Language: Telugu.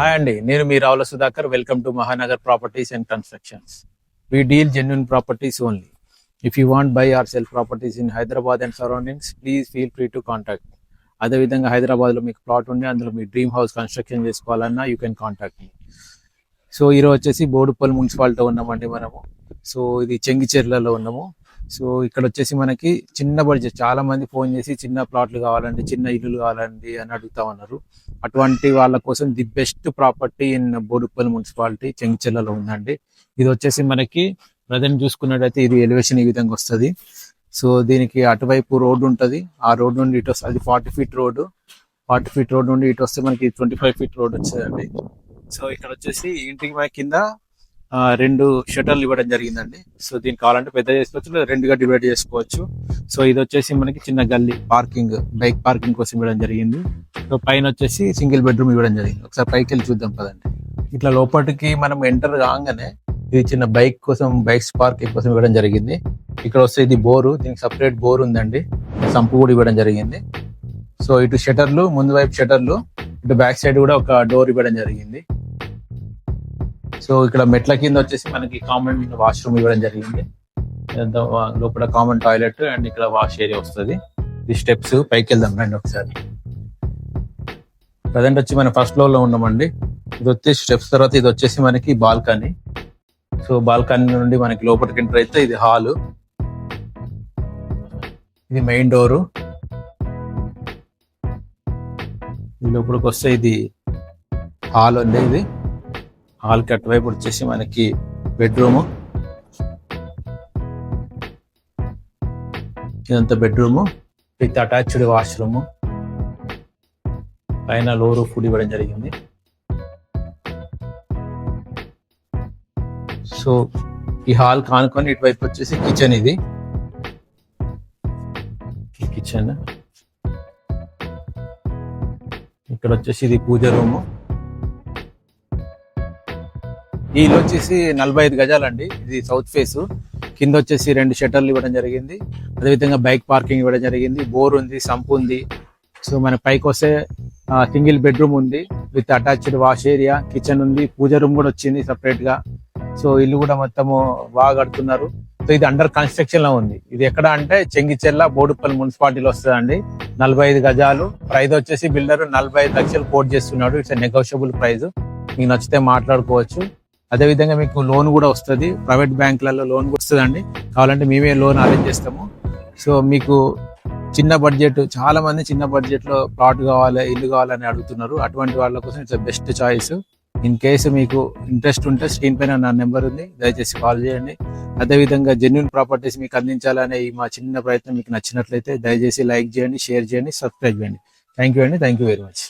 హాయ్ అండి. నేను మీ Ravula Sudhakar. Welcome to Mahanagar properties and constructions we deal genuine properties only if you want buy or sell properties in Hyderabad and surroundings please feel free to contact అదేవిధంగా హైదరాబాద్లో మీకు ప్లాట్ ఉండి అందులో మీ డ్రీమ్ హౌస్ కన్స్ట్రక్షన్ చేసుకోవాలన్నా you can contact me so ఈరోజు వచ్చేసి బోడుపల్లి మున్సిపాలిటీ ఉన్నామండి మనము. సో ఇది చెంగిచెర్లలో ఉన్నాము. సో ఇక్కడ వచ్చేసి మనకి చిన్న బడ్జెట్ చాలా మంది ఫోన్ చేసి చిన్న ప్లాట్లు కావాలండి చిన్న ఇల్లులు కావాలండి అని అడుగుతా ఉన్నారు. అటువంటి వాళ్ళ కోసం the best property in Boduppally municipality చెంగిచెల్లలో ఉందండి. ఇది వచ్చేసి మనకి ప్రజెంట్ చూసుకున్నట్టయితే ఇది ఎలివేషన్ ఈ విధంగా వస్తుంది. సో దీనికి అటువైపు రోడ్డు ఉంటుంది. ఆ రోడ్ నుండి ఇటు వస్తుంది. అది forty feet road. Forty feet road నుండి ఇటు వస్తే మనకి ట్వంటీ ఫైవ్ ఫీట్ రోడ్ వచ్చేదండి. సో ఇక్కడ వచ్చేసి ఇంటికి మన కింద రెండు షటర్లు ఇవ్వడం జరిగిందండి. సో దీనికి కావాలంటే పెద్ద చేసుకోవచ్చు రెండుగా డివైడ్ చేసుకోవచ్చు. సో ఇది వచ్చేసి మనకి చిన్న గల్లీ పార్కింగ్ బైక్ పార్కింగ్ కోసం ఇవ్వడం జరిగింది. సో పైన వచ్చేసి సింగిల్ బెడ్రూమ్ ఇవ్వడం జరిగింది. ఒకసారి పైకి వెళ్ళి చూద్దాం పదండి. ఇట్లా లోపలికి మనం ఎంటర్ కాగానే ఇది చిన్న బైక్ కోసం బైక్స్ పార్కింగ్ కోసం ఇవ్వడం జరిగింది. ఇక్కడ వస్తే ఇది బోరు దీనికి సపరేట్ బోర్ ఉందండి. సంపు కూడా ఇవ్వడం జరిగింది. సో ఇటు షటర్లు ముందు వైపు షటర్లు ఇటు బ్యాక్ సైడ్ కూడా ఒక డోర్ ఇవ్వడం జరిగింది. సో ఇక్కడ మెట్ల కింద వచ్చేసి మనకి కామన్ వాష్రూమ్ ఇవ్వడం జరిగింది. లోపల కామన్ టాయిలెట్ అండ్ ఇక్కడ వాష్ ఏరియా వస్తుంది. ఈ స్టెప్స్ పైకి వెళ్దాం రండి ఒకసారి. ప్రజెంట్ వచ్చి మన ఫస్ట్ ఫ్లోర్లో ఉన్నామండి. ఇది వచ్చేసి స్టెప్స్ తర్వాత ఇది వచ్చేసి మనకి బాల్కనీ సో బాల్కనీ నుండి మనకి లోపలికి ఎంటర్ అయితే ఇది హాల్ ఇది మెయిన్ డోరు ఈ లోపలికి వస్తే ఇది హాల్ అండి ఇది. హాల్కి అటువైపు వచ్చేసి మనకి బెడ్రూమ్. ఇదంతా బెడ్రూమ్. With attached washroom. పైన లో రూఫ్ కూడా ఇవ్వడం జరిగింది. సో ఈ హాల్ కానుకొని ఇటువైపు వచ్చేసి కిచెన్ ఇది. కిచెన్. ఇక్కడ వచ్చేసి ఇది పూజ రూమ్. ఈ ఇల్లు వచ్చేసి నలభై ఐదు గజాలండి. ఇది సౌత్ ఫేస్ కింద వచ్చేసి రెండు షట్టర్లు ఇవ్వడం జరిగింది. అదేవిధంగా బైక్ పార్కింగ్ ఇవ్వడం జరిగింది. బోర్ ఉంది సంప్ ఉంది. సో మన పైకి వస్తే సింగిల్ బెడ్రూమ్ ఉంది. With attached wash area kitchen ఉంది. పూజ రూమ్ కూడా వచ్చింది సపరేట్గా. సో ఇల్లు కూడా మొత్తము బాగా కడుతున్నారు. సో ఇది అండర్ కన్స్ట్రక్షన్లో ఉంది. ఇది ఎక్కడ అంటే చెంగిచెల్ల బోడుపల్లి మున్సిపాలిటీలో వస్తుందండి. నలభై ఐదు గజాలు. ప్రైజ్ వచ్చేసి బిల్డర్ నలభై ఐదు లక్షలు కోట్ చేస్తున్నాడు. ఇట్స్ నెగోషియబుల్ ప్రైజ్ మీకు నచ్చితే మాట్లాడుకోవచ్చు. అదే విధంగా మీకు లోన్ కూడా వస్తుంది. ప్రైవేట్ బ్యాంకులలో లోన్ కూడా వస్తుందండి. కావాలంటే మేమే లోన్ అరేంజ్ చేస్తాము. సో మీకు చిన్న బడ్జెట్ చాలా మంది చిన్న బడ్జెట్లో ప్లాట్ కావాలి ఇల్లు కావాలని అడుగుతున్నారు. అటువంటి వాళ్ళ కోసం it's best choice. In case మీకు ఇంట్రెస్ట్ ఉంటే స్క్రీన్ పైన నా నెంబర్ ఉంది. దయచేసి కాల్ చేయండి. అదేవిధంగా జెన్యున్ ప్రాపర్టీస్ మీకు అందించాలనే ఈ మా చిన్న ప్రయత్నం మీకు నచ్చినట్లయితే దయచేసి లైక్ చేయండి షేర్ చేయండి సబ్స్క్రైబ్ చేయండి. థ్యాంక్ యూ అండి. Thank you very much